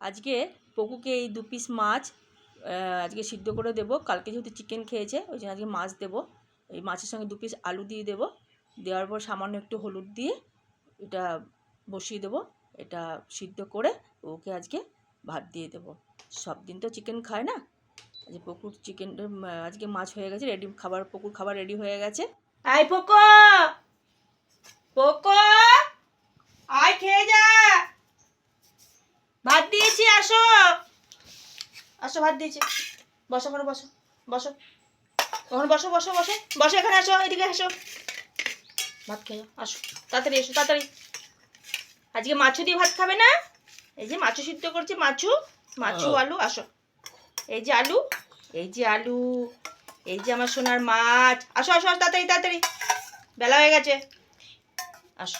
আজকে পকুকে এই দু পিস মাছ আজকে সিদ্ধ করে দেবো। কালকে যেহেতু চিকেন খেয়েছে, ওই জন্য আজকে মাছ দেবো। এই মাছের সঙ্গে দু পিস আলু দিয়ে দেবো। দেওয়ার পর সামান্য একটু হলুদ দিয়ে এটা বসিয়ে দেবো। এটা সিদ্ধ করে ওকে আজকে ভাত দিয়ে দেবো। সব দিন তো চিকেন খায় না? আজকে পকুর চিকেন আজকে মাছ হয়ে গেছে রেডি খাবার, পকুর খাবার রেডি হয়ে গেছে। আই পোকো! পোকো! আয় খেয়ে যা ভাত দিয়েছি আসো আসো ভাত দিয়েছি। বসো ওখানে বসো বসো। ওখানে বসো বসো বসো বসো এখানে আসো এদিকে আসো। ভাত খেয়ে আসো তাড়াতাড়ি এসো তাড়াতাড়ি। আজকে মাছু দিয়ে ভাত খাবে না? এই যে মাছু সিদ্ধ করছে মাছু মাছু আলু আসো। এই যে আলু এই যে আলু এই যে আমার সোনার মাছ। আসো আসো আসো, তাড়াতাড়ি তাড়াতাড়ি। বেলা হয়ে গেছে। আসো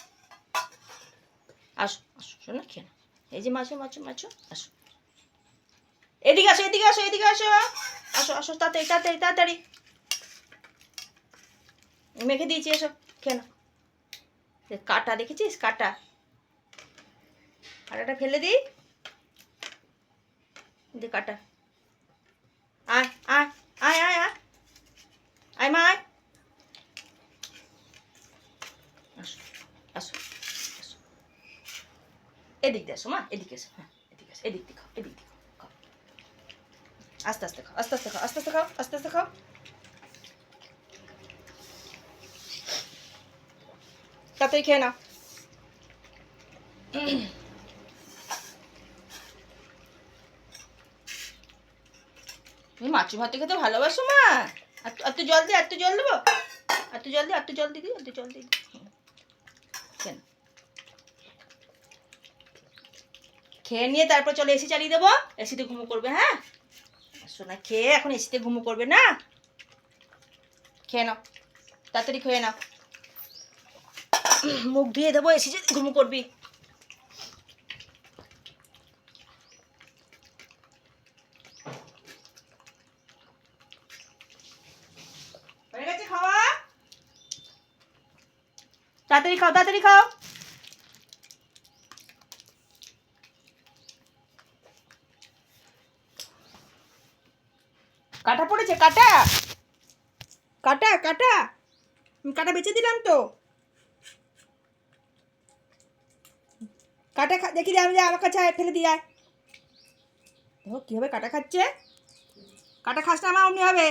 আসো আসো শোনো খেয়ে। এই যে মাছু মাছু মাছু আসো। এদিকে আসো এদিকে আসো এদিকে আসো। আসো আসো, তাড়াতাড়ি তাড়াতাড়ি তাড়াতাড়ি। মেখে দিয়েছি, এসো। এ কাটা দেখেছিস? কাটা। কাটাটা ফেলে দিই দে কাটা। আয় আয় আয় আয় আয়। আয়, মা, আয়। আসো আসো আসো। এদিক দিয়ে আসো, মা, এদিকে এসো হ্যাঁ এদিকে এসো, এদিক দিয়ে খাও, এদিক খাও। আস্তে আস্তে খাও, আস্তে আস্তে খাও, আস্তে আস্তে খাও, আস্তে আস্তে খাও। তাড়াতাড়ি খেয়ে নাও। তুমি মাছ ভাত খেতে ভালোবাসো, মা? আর একটু জল দি, আর জল দেবো? আর একটু জল দি, আর একটু জল দিদি আর জল দিদি খেয়ে নিয়ে তারপর চলো এসি চালিয়ে দেবো। এসিতে ঘুমো করবে হ্যাঁ? শোনা, খেয়ে এখন এসিতে ঘুমো করবে না? খেয়ে নাও, তাড়াতাড়ি খেয়ে নাও। মুখ ধুয়ে দেবো, এসি ঘুমো করবি। তাড়াতাড়ি খাও তাড়াতাড়ি খাও। কাটা পড়েছে, কাটা। কাটা কাটা। কাটা বেঁচে দিলাম তো। কাটা দেখি আমি যে, আমার কাছে ফেলে দিয়ে আয়। দেখো, কীভাবে কাটা খাচ্ছে? কাটা খাস না, আমার অমনি হবে।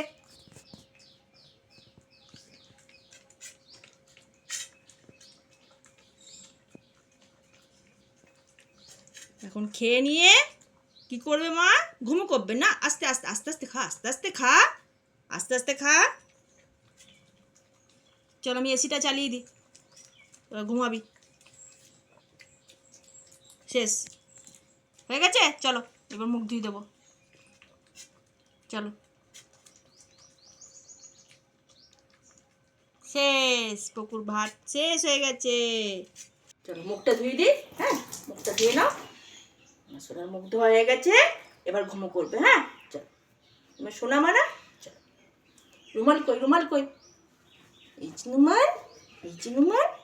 এখন খেয়ে নিয়ে কি করবে মা? ঘুমো করবে না? আস্তে আস্তে আস্তে আস্তে খা, আস্তে আস্তে খা, আস্তে আস্তে খা। চলো, আমি এসিটা চালিয়ে দিই। ঘুমাবি। শেষ। হয়ে গেছে? চলো, এবার মুখ ধুয়ে দেবো। চলো। শেষ, পুকুর ভাত শেষ হয়ে গেছে। চলো, মুখটা ধুয়ে দিই হ্যাঁ? মুখটা ধুয়ে নাও। সোনার মুগ্ধ হয়ে গেছে। এবার ঘুমো করবে হ্যাঁ? চল। তোমার সোনা মারা? চল। রুমাল কই রুমাল কই? ইচ এই যে রুমাল।